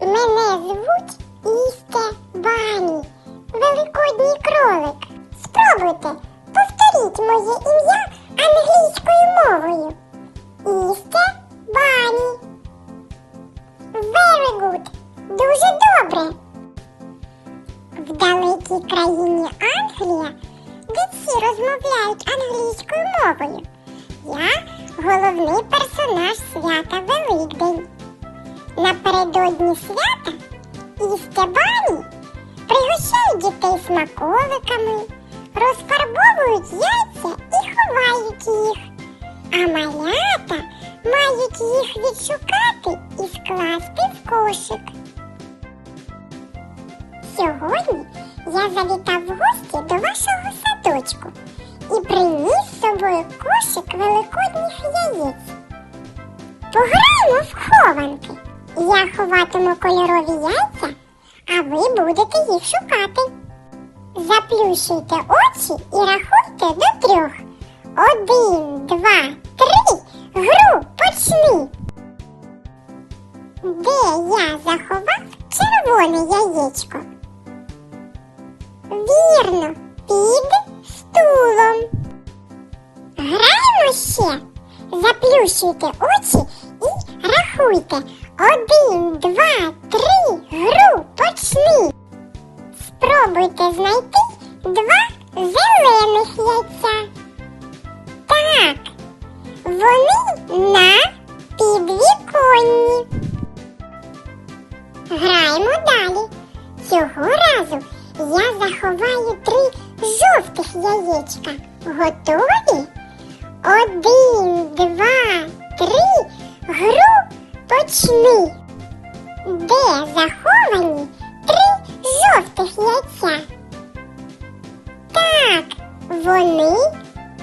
Мене звуть Істе Бані, Великодній кролик. Спробуйте, повторіть моє ім'я англійською мовою. Істе Бані. Very good. Дуже добре. В далекій країні Англія, де всі розмовляють англійською мовою. Я головний персонаж свята Великдень. Напередодні свята істебані пригощають дітей смаколиками, розфарбовують яйця і ховають їх. А малята мають їх відшукати і скласти в кошик. Сьогодні я завітав в гості до вашого садочку і приніс з собою кошик великодніх яєць. Пограємо в хованки. Я ховатиму кольорові яйця, а ви будете їх шукати. Заплющуйте очі і рахуйте до трьох. Один, два, три. Гру почни. Де я заховав червоне яєчко? Вірно, під стулом. Граємо ще. Заплющуйте очі і рахуйте. Один, два, три. Гру почни. Спробуйте знайти два зелених яйця. Так, вони на підвіконні. Граємо далі. Цього разу я заховаю три жовтих яєчка. Готові? Один, почни. Де заховані три жовтих яйця? Так, вони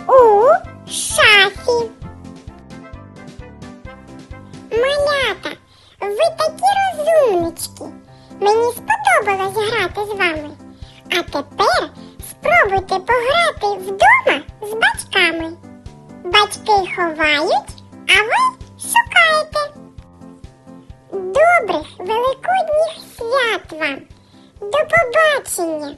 у шафі. Малята, ви такі розумнички. Мені сподобалось грати з вами. А тепер спробуйте пограти вам. До побачення!